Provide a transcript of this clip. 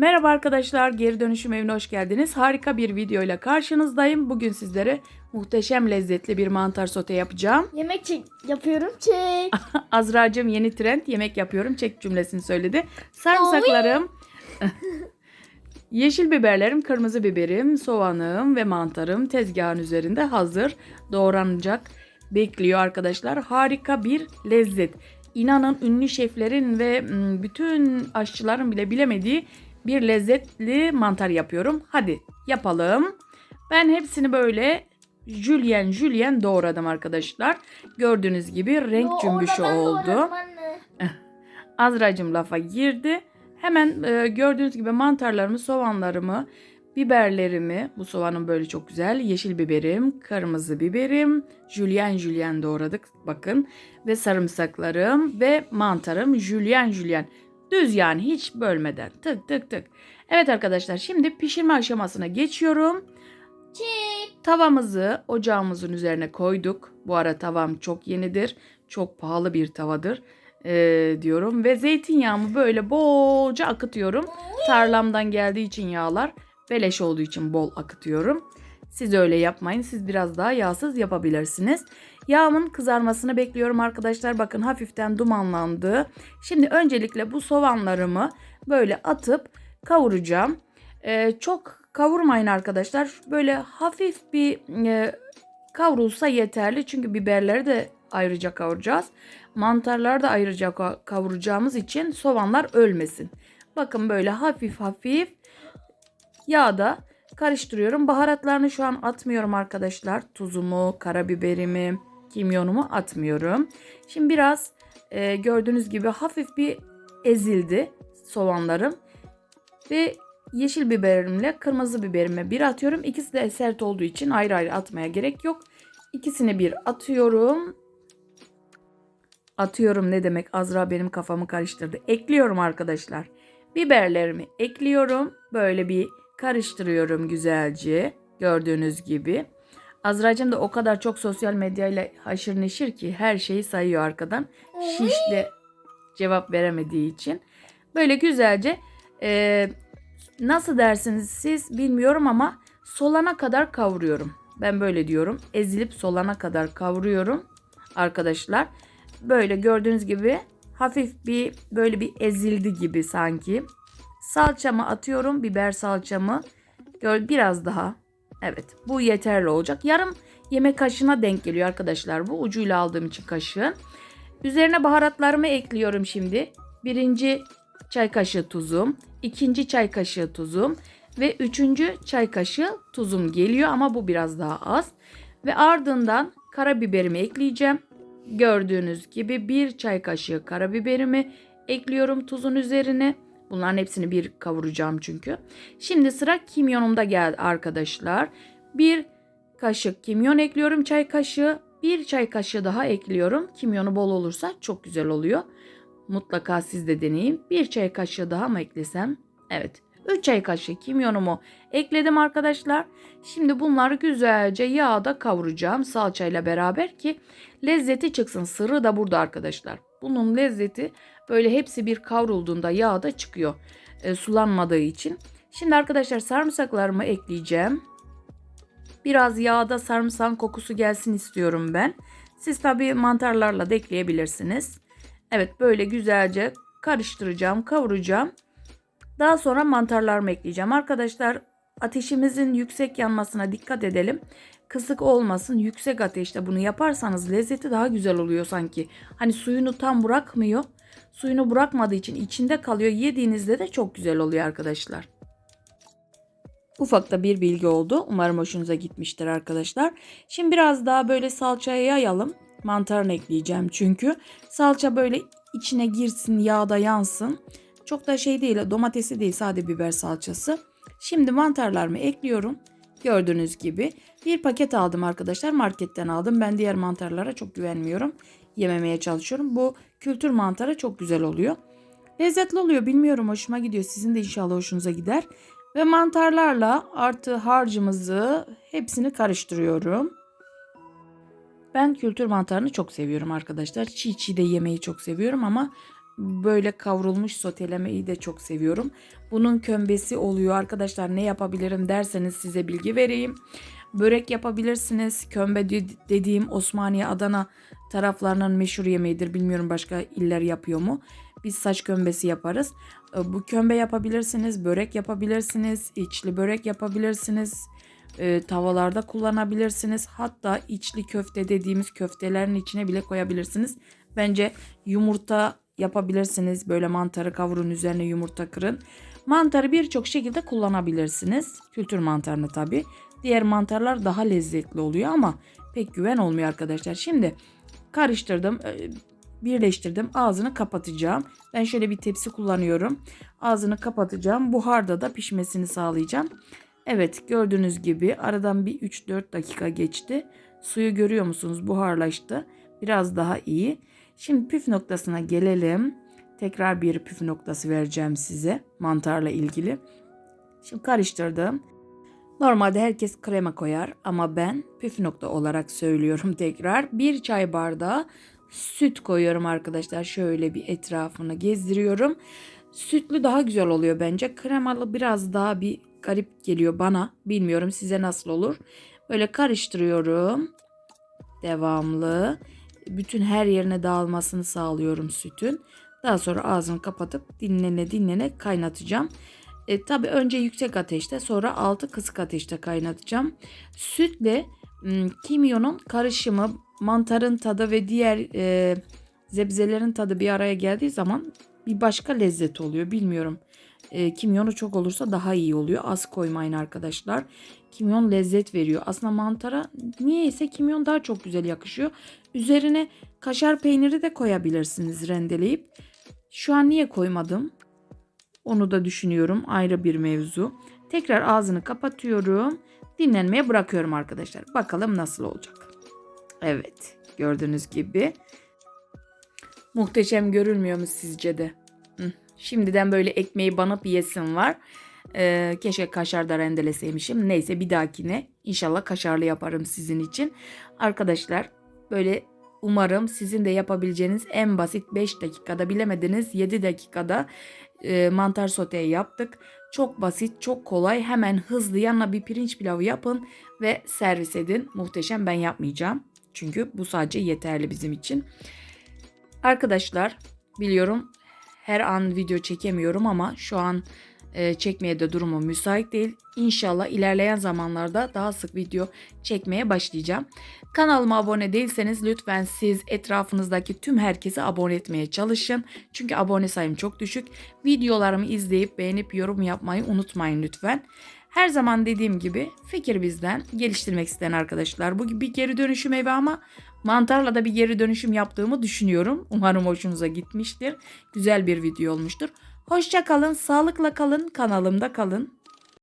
Merhaba arkadaşlar, geri dönüşüm evine hoş geldiniz. Harika bir videoyla karşınızdayım. Bugün sizlere muhteşem lezzetli bir mantar sote yapacağım. Yemek çek yapıyorum çek. Azra'cığım yeni trend yemek yapıyorum çek cümlesini söyledi. Sarımsaklarım, yeşil biberlerim, kırmızı biberim, soğanım ve mantarım tezgahın üzerinde hazır doğranacak. Bekliyor arkadaşlar. Harika bir lezzet. İnanın ünlü şeflerin ve bütün aşçıların bile bilemediği bir lezzetli mantar yapıyorum. Hadi yapalım. Ben hepsini böyle jülyen jülyen doğradım arkadaşlar. Gördüğünüz gibi renk Yo, cümbüşü oldu. anne. Azracım lafa girdi. Hemen e, gördüğünüz gibi mantarlarımı, soğanlarımı, biberlerimi, bu soğanın böyle çok güzel, yeşil biberim, kırmızı biberim, jülyen jülyen doğradık bakın ve sarımsaklarım ve mantarım jülyen jülyen. Düz yani hiç bölmeden tık tık tık. Evet arkadaşlar şimdi pişirme aşamasına geçiyorum. Çek. Tavamızı ocağımızın üzerine koyduk. Bu ara tavam çok yenidir. Çok pahalı bir tavadır ee, diyorum. Ve zeytinyağımı böyle bolca akıtıyorum. Tarlamdan geldiği için yağlar beleş olduğu için bol akıtıyorum. Siz öyle yapmayın. Siz biraz daha yağsız yapabilirsiniz. Yağımın kızarmasını bekliyorum arkadaşlar. Bakın hafiften dumanlandı. Şimdi öncelikle bu soğanlarımı böyle atıp kavuracağım. Ee, çok kavurmayın arkadaşlar. Böyle hafif bir e, kavrulsa yeterli. Çünkü biberleri de ayrıca kavuracağız. Mantarları da ayrıca ka- kavuracağımız için soğanlar ölmesin. Bakın böyle hafif hafif yağda karıştırıyorum. Baharatlarını şu an atmıyorum arkadaşlar. Tuzumu, karabiberimi, kimyonumu atmıyorum. Şimdi biraz e, gördüğünüz gibi hafif bir ezildi soğanlarım. Ve yeşil biberimle kırmızı biberime bir atıyorum. İkisi de sert olduğu için ayrı ayrı atmaya gerek yok. İkisini bir atıyorum. Atıyorum ne demek Azra benim kafamı karıştırdı. Ekliyorum arkadaşlar. Biberlerimi ekliyorum. Böyle bir karıştırıyorum güzelce. Gördüğünüz gibi. Azra'cığım da o kadar çok sosyal medyayla haşır neşir ki her şeyi sayıyor arkadan. Şişle cevap veremediği için. Böyle güzelce e, nasıl dersiniz siz bilmiyorum ama solana kadar kavuruyorum. Ben böyle diyorum. Ezilip solana kadar kavuruyorum arkadaşlar. Böyle gördüğünüz gibi hafif bir böyle bir ezildi gibi sanki. Salçamı atıyorum. Biber salçamı. Biraz daha. Evet bu yeterli olacak. Yarım yemek kaşığına denk geliyor arkadaşlar bu. Ucuyla aldığım için kaşığın. Üzerine baharatlarımı ekliyorum şimdi. Birinci çay kaşığı tuzum. ikinci çay kaşığı tuzum. Ve üçüncü çay kaşığı tuzum geliyor ama bu biraz daha az. Ve ardından karabiberimi ekleyeceğim. Gördüğünüz gibi bir çay kaşığı karabiberimi ekliyorum tuzun üzerine. Bunların hepsini bir kavuracağım çünkü. Şimdi sıra kimyonumda geldi arkadaşlar. Bir kaşık kimyon ekliyorum çay kaşığı. Bir çay kaşığı daha ekliyorum. Kimyonu bol olursa çok güzel oluyor. Mutlaka siz de deneyin. Bir çay kaşığı daha mı eklesem? Evet. 3 çay kaşığı kimyonumu ekledim arkadaşlar. Şimdi bunları güzelce yağda kavuracağım salçayla beraber ki lezzeti çıksın. Sırrı da burada arkadaşlar. Bunun lezzeti böyle hepsi bir kavrulduğunda yağda çıkıyor. E, sulanmadığı için. Şimdi arkadaşlar sarımsaklarımı ekleyeceğim. Biraz yağda sarımsağın kokusu gelsin istiyorum ben. Siz tabii mantarlarla da ekleyebilirsiniz. Evet böyle güzelce karıştıracağım, kavuracağım. Daha sonra mantarlarımı ekleyeceğim. Arkadaşlar ateşimizin yüksek yanmasına dikkat edelim. Kısık olmasın. Yüksek ateşte bunu yaparsanız lezzeti daha güzel oluyor sanki. Hani suyunu tam bırakmıyor. Suyunu bırakmadığı için içinde kalıyor. Yediğinizde de çok güzel oluyor arkadaşlar. Ufak da bir bilgi oldu. Umarım hoşunuza gitmiştir arkadaşlar. Şimdi biraz daha böyle salçaya yayalım. Mantarını ekleyeceğim çünkü. Salça böyle içine girsin, yağda yansın. Çok da şey değil, domatesi değil, sade biber salçası. Şimdi mantarlarımı ekliyorum. Gördüğünüz gibi bir paket aldım arkadaşlar. Marketten aldım. Ben diğer mantarlara çok güvenmiyorum. Yememeye çalışıyorum. Bu kültür mantarı çok güzel oluyor. Lezzetli oluyor. Bilmiyorum hoşuma gidiyor. Sizin de inşallah hoşunuza gider. Ve mantarlarla artı harcımızı hepsini karıştırıyorum. Ben kültür mantarını çok seviyorum arkadaşlar. Çiğ çiğ de yemeyi çok seviyorum ama böyle kavrulmuş sotelemeyi de çok seviyorum. Bunun kömbesi oluyor arkadaşlar ne yapabilirim derseniz size bilgi vereyim. Börek yapabilirsiniz. Kömbe de- dediğim Osmaniye, Adana taraflarının meşhur yemeğidir. Bilmiyorum başka iller yapıyor mu? Biz saç kömbesi yaparız. E, Bu kömbe yapabilirsiniz, börek yapabilirsiniz, içli börek yapabilirsiniz. E, tavalarda kullanabilirsiniz. Hatta içli köfte dediğimiz köftelerin içine bile koyabilirsiniz. Bence yumurta yapabilirsiniz. Böyle mantarı kavurun üzerine yumurta kırın. Mantarı birçok şekilde kullanabilirsiniz. Kültür mantarını tabii. Diğer mantarlar daha lezzetli oluyor ama pek güven olmuyor arkadaşlar. Şimdi karıştırdım, e, birleştirdim. Ağzını kapatacağım. Ben şöyle bir tepsi kullanıyorum. Ağzını kapatacağım. Buharda da pişmesini sağlayacağım. Evet gördüğünüz gibi aradan bir 3-4 dakika geçti. Suyu görüyor musunuz? Buharlaştı. Biraz daha iyi. Şimdi püf noktasına gelelim. Tekrar bir püf noktası vereceğim size mantarla ilgili. Şimdi karıştırdım. Normalde herkes krema koyar ama ben püf nokta olarak söylüyorum tekrar. Bir çay bardağı süt koyuyorum arkadaşlar. Şöyle bir etrafını gezdiriyorum. Sütlü daha güzel oluyor bence. Kremalı biraz daha bir garip geliyor bana. Bilmiyorum size nasıl olur. Böyle karıştırıyorum. Devamlı. Bütün her yerine dağılmasını sağlıyorum sütün. Daha sonra ağzını kapatıp dinlene dinlene kaynatacağım. E, tabii önce yüksek ateşte sonra altı kısık ateşte kaynatacağım. Sütle kimyonun karışımı, mantarın tadı ve diğer e, zebzelerin tadı bir araya geldiği zaman bir başka lezzet oluyor. Bilmiyorum. E, kimyonu çok olursa daha iyi oluyor. Az koymayın arkadaşlar. Kimyon lezzet veriyor. Aslında mantara niyeyse kimyon daha çok güzel yakışıyor. Üzerine kaşar peyniri de koyabilirsiniz rendeleyip. Şu an niye koymadım? Onu da düşünüyorum. Ayrı bir mevzu. Tekrar ağzını kapatıyorum. Dinlenmeye bırakıyorum arkadaşlar. Bakalım nasıl olacak. Evet. Gördüğünüz gibi. Muhteşem görülmüyor mu sizce de? Şimdiden böyle ekmeği banıp yesim var. Ee, keşke kaşar da rendeleseymişim. Neyse bir dahakine inşallah kaşarlı yaparım sizin için. Arkadaşlar böyle umarım sizin de yapabileceğiniz en basit 5 dakikada bilemediniz 7 dakikada e, mantar sote yaptık. Çok basit, çok kolay. Hemen hızlı yanına bir pirinç pilavı yapın ve servis edin. Muhteşem ben yapmayacağım. Çünkü bu sadece yeterli bizim için. Arkadaşlar biliyorum her an video çekemiyorum ama şu an e, çekmeye de durumum müsait değil. İnşallah ilerleyen zamanlarda daha sık video çekmeye başlayacağım. Kanalıma abone değilseniz lütfen siz etrafınızdaki tüm herkese abone etmeye çalışın. Çünkü abone sayım çok düşük. Videolarımı izleyip beğenip yorum yapmayı unutmayın lütfen. Her zaman dediğim gibi fikir bizden geliştirmek isteyen arkadaşlar. Bu bir geri dönüşüm evi ama mantarla da bir geri dönüşüm yaptığımı düşünüyorum. Umarım hoşunuza gitmiştir. Güzel bir video olmuştur. Hoşça kalın, sağlıkla kalın, kanalımda kalın.